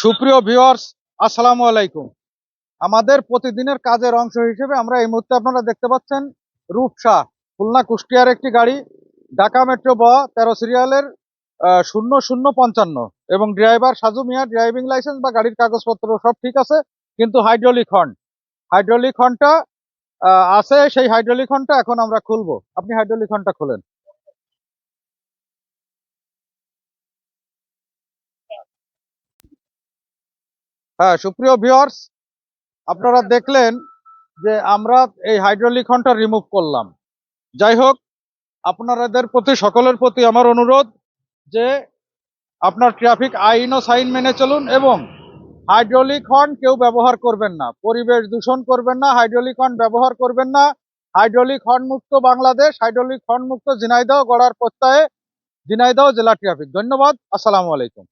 সুপ্রিয় ভিউয়ার্স, আসসালামু আলাইকুম। আমাদের প্রতিদিনের কাজের অংশ হিসেবে আমরা এই মুহূর্তে আপনারা দেখতে পাচ্ছেন রূপসা, খুলনা কুষ্টিয়ার একটি গাড়ি, ঢাকা মেট্রো ব তেরো সিরিয়ালের শূন্য শূন্য পঞ্চান্ন। এবং driver Saju Mia, driving licence বা গাড়ির কাগজপত্র সব ঠিক আছে, কিন্তু হাইড্রোলিক হর্ন। হাইড্রোলিক হর্নটা আছে, সেই হাইড্রোলিক এখন আমরা খুলবো। আপনি হাইড্রোলিক হর্নটা খুলেন। হ্যাঁ সুপ্রিয় ভিউয়ার্স আপনারা দেখলেন যে আমরা এই হাইড্রোলিক হর্নটা রিমুভ করলাম। যাই হোক আপনাদের প্রতি সকলের প্রতি আমার অনুরোধ যে আপনার ট্রাফিক আইন ও সাইন মেনে চলুন এবং হাইড্রোলিক হর্ন কেউ ব্যবহার করবেন না। পরিবেশ দূষণ করবেন না হাইড্রোলিক হর্ন ব্যবহার করবেন না। হাইড্রোলিক হর্ন মুক্ত বাংলাদেশ হাইড্রোলিক হর্ন মুক্ত ঝিনাইদহ গড়ার প্রত্যয়ে ঝিনাইদহ জেলা ট্রাফিক ধন্যবাদ আসসালামু আলাইকুম।